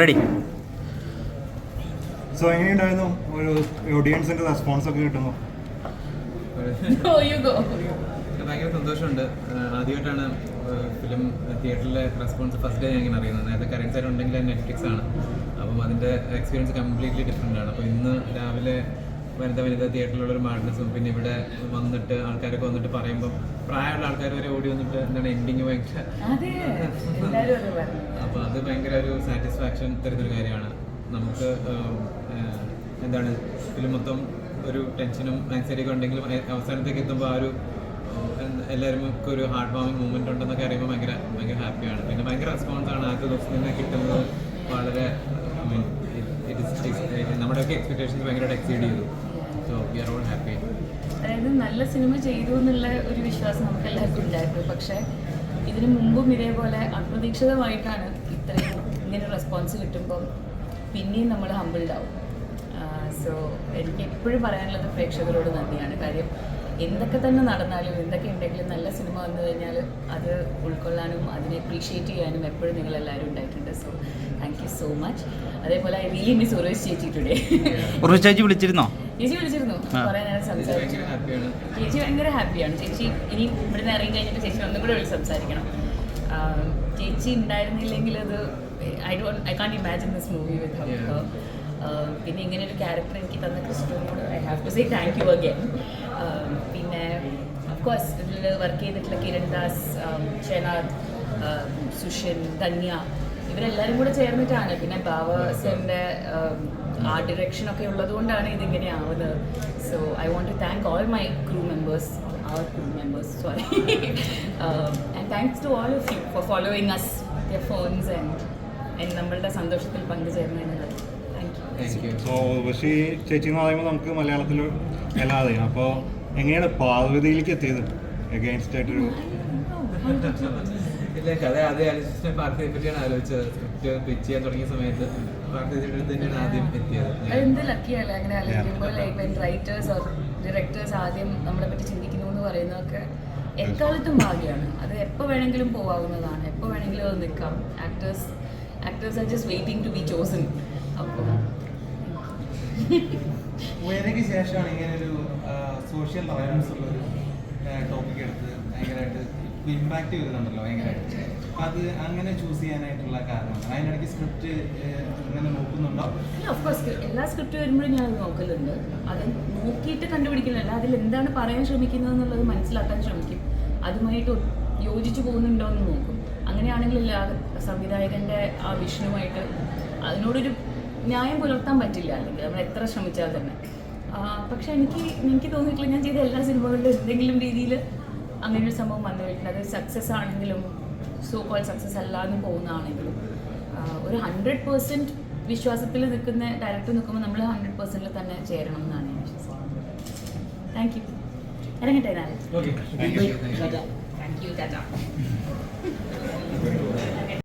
Ready so എങ്ങനെയുണ്ടായിരുന്നു? ഒരു ഓഡിയൻസിന്റെ response ഒക്കെ കിട്ടുന്നു. Go. ഭയങ്കര സന്തോഷമുണ്ട്. ആദ്യമായിട്ടാണ് ഫിലിം തിയേറ്ററിലെ റെസ്പോൺസ് ഫസ്റ്റ് ഡേ ഞാൻ ഇങ്ങനെ അറിയുന്നത്. നേരത്തെ കറന്റ് സൈഡ് ഉണ്ടെങ്കിൽ നെറ്റ്ഫ്ലിക്സ് ആണ്. അപ്പം അതിന്റെ എക്സ്പീരിയൻസ് കംപ്ലീറ്റ്ലി ഡിഫറെന്റ് ആണ്. അപ്പോൾ ഇന്ന് രാവിലെ വനിത വനിത തിയേറ്ററിലുള്ള ഒരു മാഡ്നസും പിന്നെ ഇവിടെ വന്നിട്ട് ആൾക്കാരൊക്കെ വന്നിട്ട് പറയുമ്പോൾ പ്രായമുള്ള ആൾക്കാർ വരെ ഓടി വന്നിട്ട് എന്താണ് എൻഡിങ് ഭയങ്കര അപ്പൊ അത് ഭയങ്കര ഒരു സാറ്റിസ്ഫാക്ഷൻ തരുന്നൊരു കാര്യമാണ്. നമുക്ക് എന്താണ് ഇതിൽ മൊത്തം ഒരു ടെൻഷനും ആൻസൈറ്റിയൊക്കെ ഉണ്ടെങ്കിലും അവസാനത്തേക്ക് എത്തുമ്പോൾ ആ ഒരു എല്ലാവർക്കും എല്ലാവരും ഒക്കെ ഒരു ഹാർഡ് വാമിങ് മൂവ്മെന്റ് ഉണ്ടെന്നൊക്കെ അറിയുമ്പോൾ ഭയങ്കര ഭയങ്കര ഹാപ്പിയാണ് പിന്നെ ഭയങ്കര റെസ്പോൺസ് ആണ് ആദ്യത്തെ ദിവസം നിന്ന് കിട്ടുന്നത്. വളരെ ഐ മീൻ നമ്മുടെയൊക്കെ എക്സ്പെക്ടേഷൻസ് ഭയങ്കരമായിട്ട് എക്സീഡ് ചെയ്തു. So we are all happy അതായത് നല്ല സിനിമ ചെയ്തു എന്നുള്ള ഒരു വിശ്വാസം നമുക്ക് എല്ലാവർക്കും ഉണ്ടായിരുന്നു. പക്ഷേ ഇതിനു മുമ്പും ഇതേപോലെ അപ്രതീക്ഷിതമായിട്ടാണ് ഇത്രയും ഇങ്ങനെ റെസ്പോൺസ് കിട്ടുമ്പോൾ പിന്നെയും നമ്മൾ ഹമ്പിൾഡാവും സോ എനിക്ക് എപ്പോഴും പറയാനുള്ളത് പ്രേക്ഷകരോട് നന്ദിയാണ്. കാര്യം എന്തൊക്കെ തന്നെ നടന്നാലും എന്തൊക്കെ ഉണ്ടെങ്കിലും നല്ല സിനിമ വന്നു കഴിഞ്ഞാൽ അത് ഉൾക്കൊള്ളാനും അതിനെ അപ്രീഷിയേറ്റ് ചെയ്യാനും എപ്പോഴും നിങ്ങൾ എല്ലാവരും ഉണ്ടായിട്ടുണ്ട്. So thank you so much അതേപോലെ ഐ റിയലി മിസ് ഉറവ് ചേച്ചി ടുഡേ ഉറവ് ചേച്ചി വിളിച്ചിരുന്നോ? ചേച്ചി വിളിച്ചിരുന്നു. കുറേ നേരം സംസാരിച്ചു. ചേച്ചി ഭയങ്കര ഹാപ്പിയാണ് ചേച്ചി ഇനി ഇവിടുന്ന് ഇറങ്ങി കഴിഞ്ഞിട്ട് ചേച്ചി ഒന്നും കൂടെ വിളിച്ച് സംസാരിക്കണം. ചേച്ചി ഉണ്ടായിരുന്നില്ലെങ്കിൽ അത് I do I can't imagine this movie with Yeah. പിന്നെ ഇങ്ങനെ ഒരു ക്യാരക്ടർ എനിക്ക് തന്ന ക്രിസ്റ്റുവിനോട് I have to say thank you again പിന്നെ അഫ്കോഴ്സ് ഇതിൽ വർക്ക് ചെയ്തിട്ടുള്ള കിരൺ ദാസ് ഷെനാദ് സുഷിൻ ധന്യ ഇവരെല്ലാവരും കൂടെ ചേർന്നിട്ടാണ്. പിന്നെ ബാബാസിന്റെ ആ ഡിറക്ഷൻ ഒക്കെ ഉള്ളതുകൊണ്ടാണ് ഇതിങ്ങനെ ആവുന്നത്. So I want to thank all my crew members our crew members sorry and thanks to all of you for following us your fans and നമ്മളുടെ സന്തോഷത്തിൽ പങ്കുചേർന്നതിന് ഉർവശി ചേച്ചി എന്ന് പറയുമ്പോൾ നമുക്ക് മലയാളത്തിൽ അല്ലാതെ അപ്പോൾ എങ്ങനെയാണ് പാർവതിയിലേക്ക് എത്തിയത്? എഗെയിൻസ്റ്റ് ആയിട്ടൊരു ഇല്ല കഥ ആദ്യം ആലോചിച്ച പാർട്ടിയെ പറ്റിയാണ് ആലോചിച്ചത്. സ്ക്രിപ്റ്റ് പിച്ച് ചെയ്യാൻ തുടങ്ങിയ സമയത്ത് തന്നെയാണ് ആദ്യം എത്തിയത്. അതെന്ത് ലക്കിയല്ലേ അങ്ങനെ ആലോചിക്കുമ്പോൾ like when writers or directors ആദ്യം നമ്മളെ പറ്റി ചിന്തിക്കുന്നു എന്ന് പറയുന്നതൊക്കെ എക്കാലത്തും ഭാഗ്യമാണ്. അത് എപ്പോൾ വേണമെങ്കിലും പോവാവുന്നതാണ്. എപ്പോൾ വേണമെങ്കിലും അത് നിൽക്കാം. Actors actors are just waiting to be chosen ഉയരയ്ക്ക് ശേഷമാണ് ഇങ്ങനെ ഒരു സോഷ്യൽ അവയർനെസ് ഉള്ള ഒരു ടോപ്പിക് എടുത്ത് ഭയങ്കരമായിട്ട് ഇമ്പാക്ട് ചെയ്തിട്ടുണ്ടല്ലോ ഭയങ്കരമായിട്ട് അത് അങ്ങനെ ചൂസ് ചെയ്യാനായിട്ടുള്ള കാരണം അതിനിടയ്ക്ക് സ്ക്രിപ്റ്റ് ഇങ്ങനെ നോക്കുന്നുണ്ടോ? ഓഫ്കോഴ്സ് എല്ലാ സ്ക്രിപ്റ്റ് വരുമ്പോഴും ഞാൻ നോക്കലുണ്ട്. അത് നോക്കിയിട്ട് കണ്ടുപിടിക്കുന്നില്ല അതിൽ എന്താണ് പറയാൻ ശ്രമിക്കുന്നത് എന്നുള്ളത് മനസ്സിലാക്കാൻ ശ്രമിക്കും. അതുമായിട്ട് യോജിച്ചു പോകുന്നുണ്ടോ എന്ന് നോക്കും. അങ്ങനെയാണെങ്കിൽ എല്ലാ സംവിധായകന്റെ ആ വിഷനുമായിട്ട് അതിനോടൊരു ന്യായം പുലർത്താൻ പറ്റില്ല. അല്ലെങ്കിൽ നമ്മൾ എത്ര ശ്രമിച്ചാൽ തന്നെ. പക്ഷെ എനിക്ക് എനിക്ക് തോന്നിയിട്ടില്ല ഞാൻ ചെയ്ത എല്ലാ സിനിമകളിലും എന്തെങ്കിലും രീതിയിൽ അങ്ങനെ ഒരു സംഭവം വന്നു വീട്ടിൽ അത് സക്സസ് ആണെങ്കിലും സോ കോൾ സക്സസ് അല്ലാതെ പോകുന്നതാണെങ്കിലും ഒരു ഹൺഡ്രഡ് പേഴ്സന്റ് വിശ്വാസത്തിൽ നിൽക്കുന്ന ഡയറക്ടർ നിൽക്കുമ്പോൾ നമ്മൾ ഹൺഡ്രഡ് പേഴ്സന്റിൽ തന്നെ ചേരണം എന്നാണ് ഞാൻ വിശ്വസിക്കുന്നത്. താങ്ക് യു ഇറങ്ങട്ടെ ഞാൻ okay Thank you. Thank you Tata